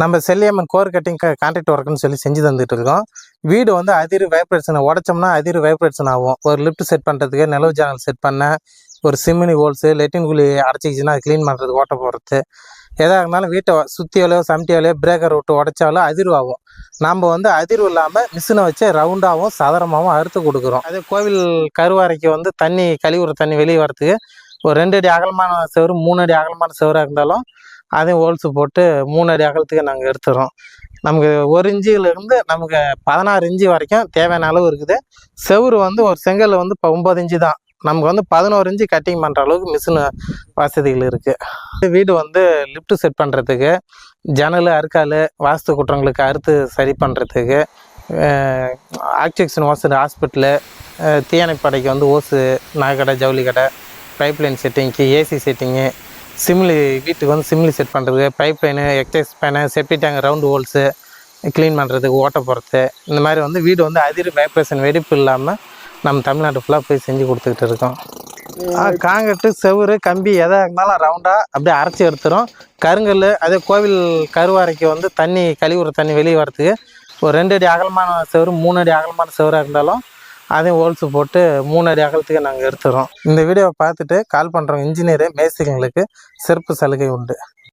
நம்ம Selliyamman core cutting contract ஒர்க்குன்னு சொல்லி செஞ்சு தந்துட்டு இருக்கோம் வீடு வந்து அதிர் வைப்ரேஷன் உடச்சோம்னா அதிர் வைப்ரேஷன் ஆகும். ஒரு லிஃப்ட் செட் பண்ணுறதுக்கு நிலவு ஜானல் செட் பண்ண ஒரு சிம்மினி ஹோல்ஸு லெட்டின் குழி அடைச்சிக்கிச்சுன்னா அது க்ளீன் பண்ணுறது ஓட்ட போகிறது எதாக இருந்தாலும் வீட்டை சுற்றியாலோ சமட்டியாலையோ பிரேக்கர் விட்டு உடச்சாலோ அதிர்வாகும். நம்ம வந்து அதிர்வு இல்லாமல் மிஷினை வச்சு ரவுண்டாகவும் சதரமாகவும் அறுத்து கொடுக்குறோம். அதே கோவில் கருவாரைக்கு வந்து தண்ணி கழிவுற தண்ணி வெளியே வரத்துக்கு ஒரு ரெண்டு அடி அகலமான செவரு மூணு அடி அகலமான செவராக இருந்தாலும் அதையும் ஹோல்ஸு போட்டு மூணு அடி அகலத்துக்கு நாங்கள் எடுத்துகிறோம் நமக்கு ஒரு இன்ச்சிலேருந்து நமக்கு பதினாறு இன்ச்சு வரைக்கும் தேவையான அளவு இருக்குது. செவுரு வந்து ஒரு செங்கல் வந்து இப்போ ஒம்பது இன்ச்சு தான். நமக்கு வந்து பதினோரு இன்ச்சு கட்டிங் பண்ணுற அளவுக்கு மிஷின் வசதிகள் இருக்குது வீடு வந்து லிஃப்ட் செட் பண்ணுறதுக்கு ஜன்னல் அறுக்கால் வாஸ்து குற்றங்களுக்கு அறுத்து சரி பண்ணுறதுக்கு ஆக்சிஜன் ஓசு ஹாஸ்பிட்டலு தீயணைப்படைக்கு வந்து ஓசு நகைக்கடை ஜவுளி கடை பைப்லைன் செட்டிங்க்கு ஏசி செட்டிங்கு சிம்லி வீட்டுக்கு வந்து சிம்லி செட் பண்ணுறதுக்கு pipe line fan septic tank round holes clean பண்ணுறதுக்கு ஓட்ட போகிறது இந்த மாதிரி வந்து வீடு வந்து அதிர் வைப்ரேஷன் வெடிப்பு இல்லாமல் நம்ம தமிழ்நாடு ஃபுல்லாக போய் செஞ்சு கொடுத்துக்கிட்டு இருக்கோம். காங்கிரட்டு செவுரு கம்பி எதாக இருந்தாலும் ரவுண்டாக அப்படியே அரைச்சி எடுத்துரும். கருங்கல் அதே கோவில் கருவாரைக்கு வந்து தண்ணி கழிவுற தண்ணி வெளியே வரத்துக்கு ஒரு ரெண்டு அடி அகலமான செவரு மூணு அடி அகலமான செவராக இருந்தாலும் அதையும் ஹோல்ஸு போட்டு மூணு அடி அகலத்துக்கு நாங்கள் எடுத்துகிறோம் இந்த வீடியோவை பார்த்துட்டு கால் பண்ணுறோம் இன்ஜினியரு மேஸ்திரிங்களுக்கு சிறப்பு சலுகை உண்டு.